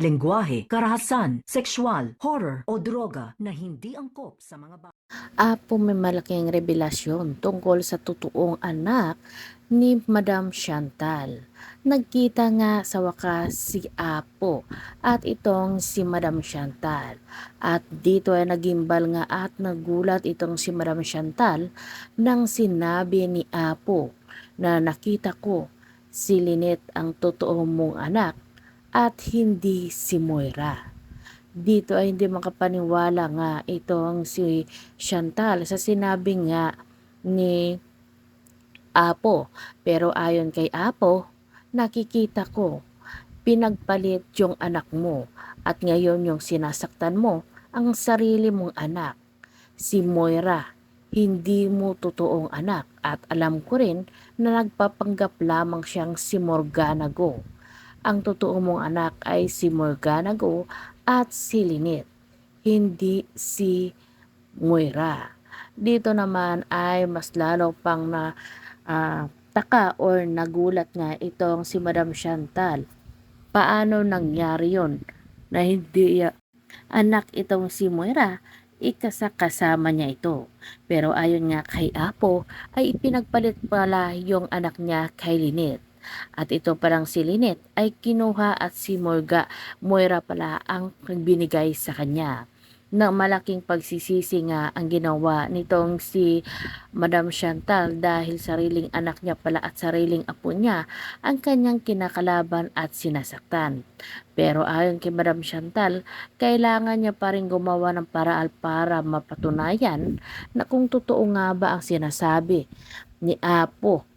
lengguwahe, karahasan, sexual, horror o droga na hindi angkop sa mga bata. Apo may malaking revelasyon tungkol sa totoong anak ni Madam Chantal. Nagkita nga sa wakas si Apo at itong si Madam Chantal. At dito ay nagimbal nga at nagulat itong si Madam Chantal nang sinabi ni Apo na nakita ko si Lynette ang totoo mong anak at hindi si Moira. Dito ay hindi makapaniwala nga itong si Chantal sa sinabi nga ni Apo. Pero ayon kay Apo, nakikita ko, pinagpalit yung anak mo at ngayon yung sinasaktan mo ang sarili mong anak. Si Moira, hindi mo totoong anak at alam ko rin na nagpapanggap lamang siyang si Morgana Go. Ang totoo mong anak ay si Morgana Go at si Lynette, hindi si Moira. Dito naman ay mas lalo pang na ah, taka or nagulat nga itong si Madam Chantal. Paano nangyari yon na hindi anak itong si Moira ikasakasama niya ito. Pero ayon nga kay Apo ay ipinagpalit pala yung anak niya kay Lynette. At ito parang si Lynette ay kinuha at si Morga, Moira pala ang binigay sa kanya. Na malaking pagsisisi nga ang ginawa nitong si Madam Chantal dahil sariling anak niya pala at sariling apo niya ang kanyang kinakalaban at sinasaktan. Pero ayon kay Madam Chantal, kailangan niya pa rin gumawa ng paraal para mapatunayan na kung totoo nga ba ang sinasabi ni Apo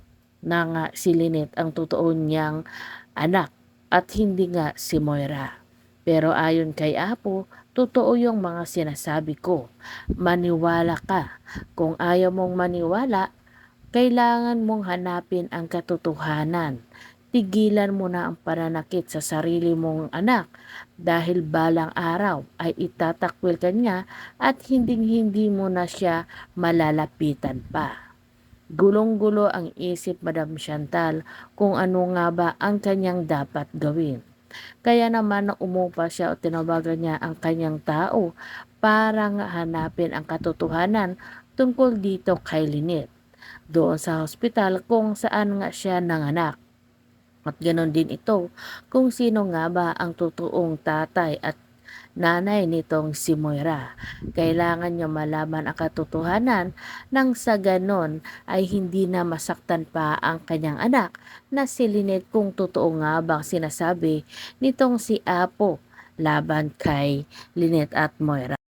na nga si Lynette ang totoo niyang anak at hindi nga si Moira. Pero ayon kay Apo, totoo yung mga sinasabi ko. Maniwala ka. Kung ayaw mong maniwala, kailangan mong hanapin ang katotohanan. Tigilan mo na ang pananakit sa sarili mong anak dahil balang araw ay itatakwil ka niya at hinding-hindi mo na siya malalapitan pa. Gulong-gulo ang isip Madam Chantal kung ano nga ba ang kanyang dapat gawin. Kaya naman na umupa siya o tinawagan niya ang kanyang tao para nga hanapin ang katotohanan tungkol dito kay Lynette doon sa hospital kung saan nga siya nanganak. At ganon din ito kung sino nga ba ang totoong tatay at nanay nitong si Moira. Kailangan niya malaman ang katotohanan nang sa ganon ay hindi na masaktan pa ang kanyang anak na si Lynette kung totoo nga bang sinasabi nitong si Apo laban kay Lynette at Moira.